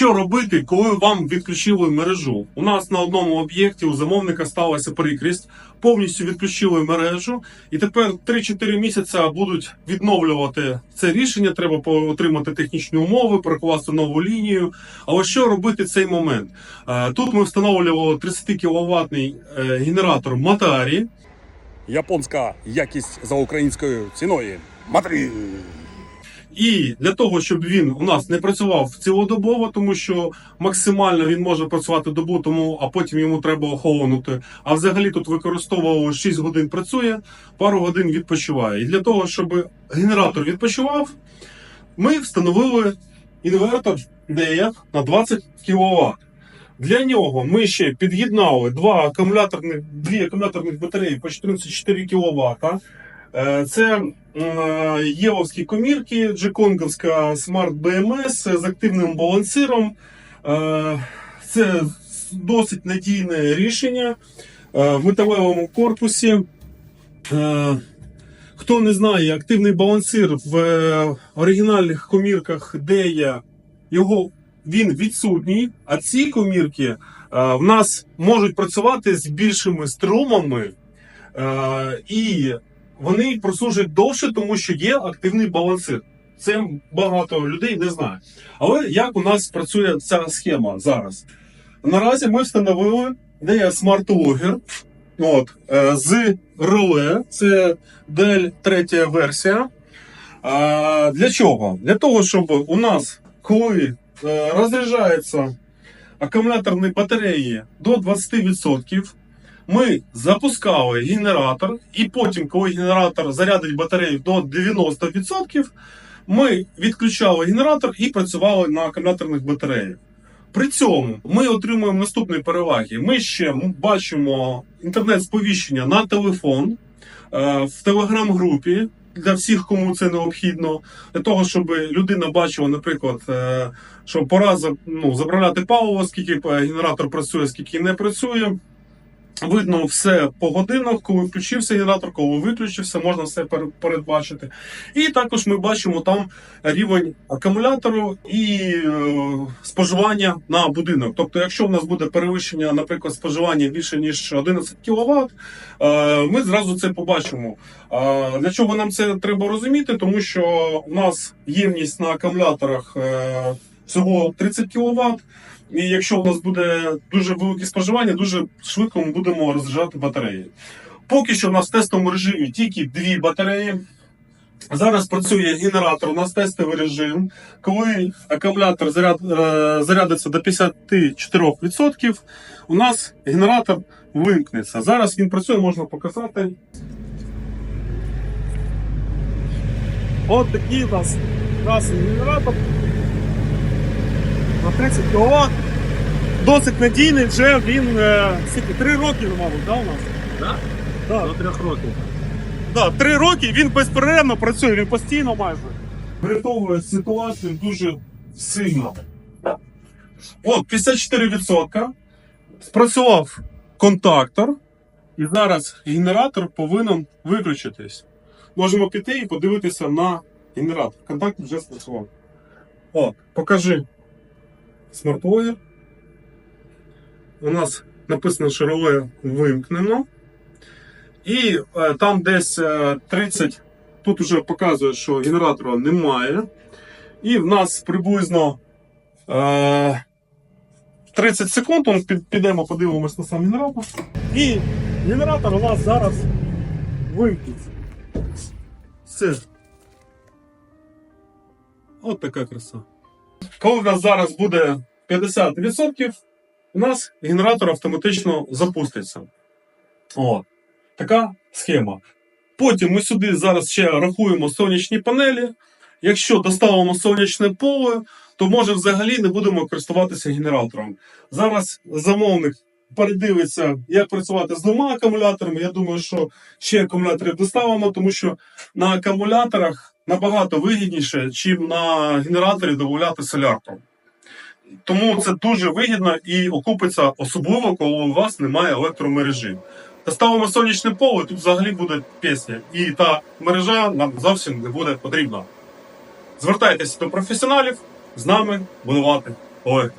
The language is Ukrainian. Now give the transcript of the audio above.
Що робити, коли вам відключили мережу? У нас на одному об'єкті у замовника сталася прикрість, повністю відключили мережу, і тепер 3-4 місяці будуть відновлювати це рішення. Треба отримати технічні умови, прокласти нову лінію. Але що робити в цей момент? Е, Тут ми встановлювали 30 кВт генератор Матарі. Японська якість за українською ціною. Матері. І для того, щоб він у нас не працював цілодобово, тому що максимально він може працювати добу, тому а потім йому треба охолонути. А взагалі тут використовував 6 годин працює, пару годин відпочиває. І для того, щоб генератор відпочивав, ми встановили інвертор DF на 20 кВт. Для нього ми ще під'єднали два акумуляторних, дві акумуляторних батареї по 14,4 кВт. Е, Це е, євовські комірки, джеконговська Smart BMS з активним балансиром. Е, Це досить надійне рішення в металевому корпусі. Хто не знає, активний балансир в оригінальних комірках Дея, його він відсутній, а ці комірки в нас можуть працювати з більшими струмами. І вони прослужать довше, тому що є активний балансир. Це багато людей не знає. Але як у нас працює ця схема зараз? Наразі ми встановили де є смарт-логер от, е, з реле, це Dell третя версія. А, для чого? Для того, щоб у нас, коли е, розряджаються акумуляторні батареї до 20%, ми запускали генератор, і потім, коли генератор зарядить батарею до 90%, ми відключали генератор і працювали на акумуляторних батареях. При цьому ми отримуємо наступні переваги. Ми ще бачимо інтернет-сповіщення на телефон е, в телеграм-групі для всіх, кому це необхідно, для того, щоб людина бачила, наприклад, е, що пора ну, заправляти паливо, скільки е, генератор працює, скільки не працює. Видно все по годинах, коли включився генератор, коли виключився, можна все пере- передбачити. І також ми бачимо там рівень акумулятору і е, споживання на будинок. Тобто, якщо в нас буде перевищення, наприклад, споживання більше ніж 11 кВт, е, ми зразу це побачимо. Для чого нам це треба розуміти? Тому що у нас ємність на акумуляторах е, всього 30 кВт. І якщо у нас буде дуже велике споживання, дуже швидко ми будемо розряджати батареї. Поки що в нас в тестовому режимі тільки дві батареї. Зараз працює генератор, у нас тестовий режим. Коли акумулятор заряд, е, зарядиться до 54%, у нас генератор вимкнеться. Зараз він працює, можна показати. От такий у нас красний генератор на 30 кВт. Досить надійний, вже він е, скільки, 3 роки, мабуть, да, у нас? Да? Да. До трьох років. Да, три роки він безперервно працює, він постійно майже. Врятовує ситуацію дуже сильно. От, 54%. Спрацював контактор, і зараз генератор повинен виключитись. Можемо піти і подивитися на генератор. Контактор вже спрацював. От, покажи смарт-логер. У нас написано, що реле вимкнено. І е, там десь е, 30, тут вже показує, що генератора немає. І в нас приблизно е, 30 секунд. Он під, підемо, подивимось на сам генератор. І генератор у нас зараз вимкнеться. Все. От така краса. Коли в нас зараз буде 50%, у нас генератор автоматично запуститься. От. Така схема. Потім ми сюди зараз ще рахуємо сонячні панелі. Якщо доставимо сонячне поле, то може взагалі не будемо користуватися генератором. Зараз замовник передивиться, як працювати з двома акумуляторами. Я думаю, що ще акумуляторів доставимо, тому що на акумуляторах набагато вигідніше, чим на генераторі додати солярку. Тому це дуже вигідно і окупиться, особливо, коли у вас немає електромережі. Доставимо сонячне поле, тут взагалі буде пісня. І та мережа нам зовсім не буде потрібна. Звертайтеся до професіоналів з нами будувати там.